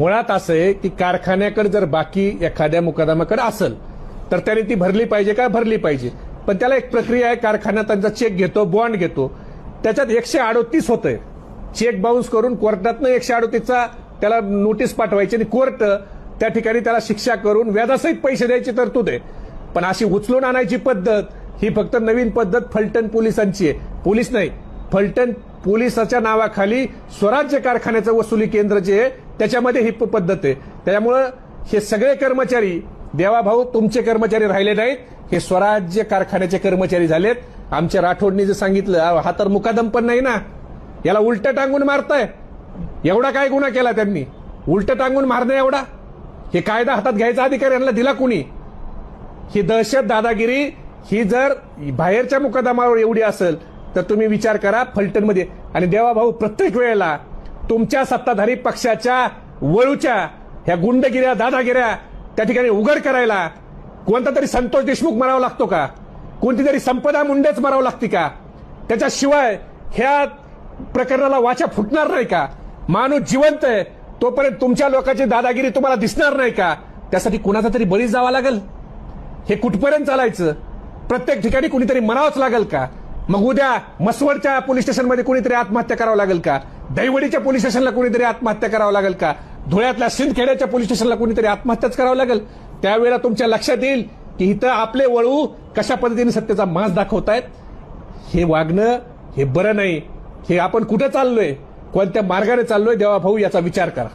मुळात असं आहे की कारखान्याकडे जर बाकी एखाद्या मुकदमाकडे असेल तर त्याने ती भरली पाहिजे का? भरली पाहिजे. पण त्याला एक प्रक्रिया आहे कारखाना त्यांचा चेक घेतो बॉन्ड घेतो. त्याच्यात एकशे अडोतीस होतंय. चेक बाउन्स करून कोर्टातनं एकशे अडोतीसचा त्याला नोटीस पाठवायची आणि कोर्ट त्या ठिकाणी त्याला शिक्षा करून व्याजासहित पैसे द्यायची तरतूद आहे. पण अशी उचलून आणायची पद्धत ही फक्त नवीन पद्धत फलटण पोलिसांची आहे. पोलीस नाही फलटण पोलिसाच्या नावाखाली स्वराज्य कारखान्याचं वसुली केंद्र जे आहे त्याच्यामध्ये ही पद्धत आहे. त्यामुळं हे सगळे कर्मचारी देवाभाऊ तुमचे कर्मचारी राहिले नाहीत. हे स्वराज्य कारखान्याचे कर्मचारी झालेत. आमच्या राठोडनी जे सांगितलं हा तर मुकादम पण नाही ना. याला उलट टांगून मारताय. एवढा काय गुन्हा केला त्यांनी? उलट टांगून मारणं एवढा? हे कायदा हातात घ्यायचा अधिकार यांना दिला कुणी? ही दहशत दादागिरी ही जर बाहेरच्या मुकदमावर एवढी असेल तर तुम्ही विचार करा फलटणमध्ये. आणि देवाभाऊ प्रत्येक वेळेला तुमच्या सत्ताधारी पक्षाच्या वळूच्या ह्या गुंडगिऱ्या दादागिऱ्या त्या ठिकाणी उघड करायला कोणता तरी संतोष देशमुख मरावा लागतो का? कोणती तरी संपदा मुंडेच मरावं लागते का? त्याच्याशिवाय ह्या प्रकरणाला वाचा फुटणार नाही का? माणूस जिवंत आहे तोपर्यंत तुमच्या लोकांची दादागिरी तुम्हाला दिसणार नाही का? त्यासाठी कुणाचा तरी बळी जावा लागेल? हे कुठपर्यंत चालायचं? प्रत्येक ठिकाणी कुणीतरी मरावंच लागेल का? मग उद्या मसवडच्या पोलीस स्टेशनमध्ये कुणीतरी आत्महत्या करावं लागेल का? दैवडीच्या पोलीस स्टेशनला कुणीतरी आत्महत्या करावं लागेल का? धुळ्यातल्या सिंदखेड्याच्या पोलीस स्टेशनला कुणीतरी आत्महत्याच करावं लागेल? त्यावेळेला तुमच्या लक्षात येईल की इथं आपले वळू कशा पद्धतीने सत्तेचा मास दाखवतायत? हे वागणं हे बरं नाही. हे आपण कुठं चाललोय? कोणत्या मार्गाने चाललोय? देवा भाऊ याचा विचार करा.